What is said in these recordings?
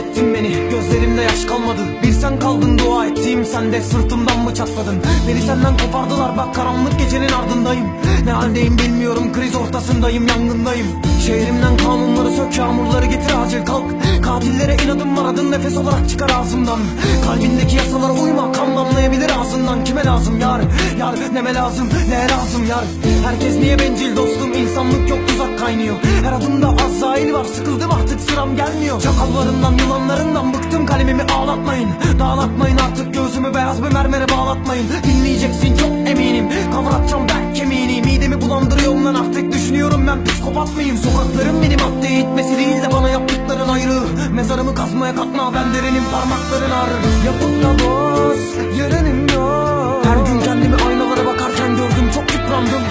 ettin beni. Gözlerimde yaş kalmadı. Bir sen kaldın dua ettiğim sende Sırtımdan mı çatladın Beni senden kopardılar bak karanlık gecenin ardındayım. Ne haldeyim bilmiyorum kriz ortasındayım yangındayım. Şehrimden kanunları sök yağmurları getir acil kalk nefes olarak çıkar ağzımdan. Kalbindeki yasalara uyma kan damlayabilir ağzından. Kime lazım yar? Yar neme lazım? Ne lazım yar? Herkes niye bencil dostum? İnsanlık yok tuzak kaynıyor. Her adımda azrail var. Sıkıldım artık sıram gelmiyor. Çakallarından yılanlarından bıktım. Kalemimi ağlatmayın. Dağlatmayın artık. Gözümü beyaz bir mermere bağlatmayın. Dinleyeceksin çok eminim. Kavratacağım ben kemiğini Mezarımı kazmaya kalkma ben derenin parmakların ağrır Yapıp da boz yarınım yok Her gün kendimi aynalara bakarken gördüm çok yıprandım.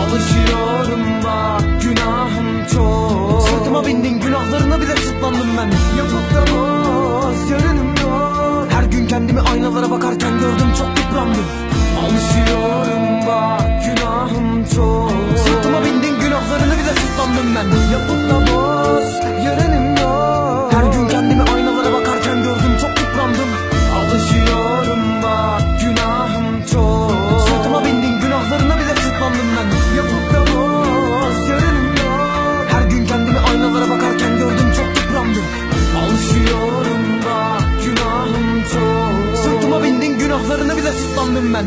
Alışıyorum bak günahım çok. Sırtıma bindin günahlarına bile sırtlandım ben. Yapıp da boz yarınım yok Her gün kendimi aynalara bakarken Saplandım ben.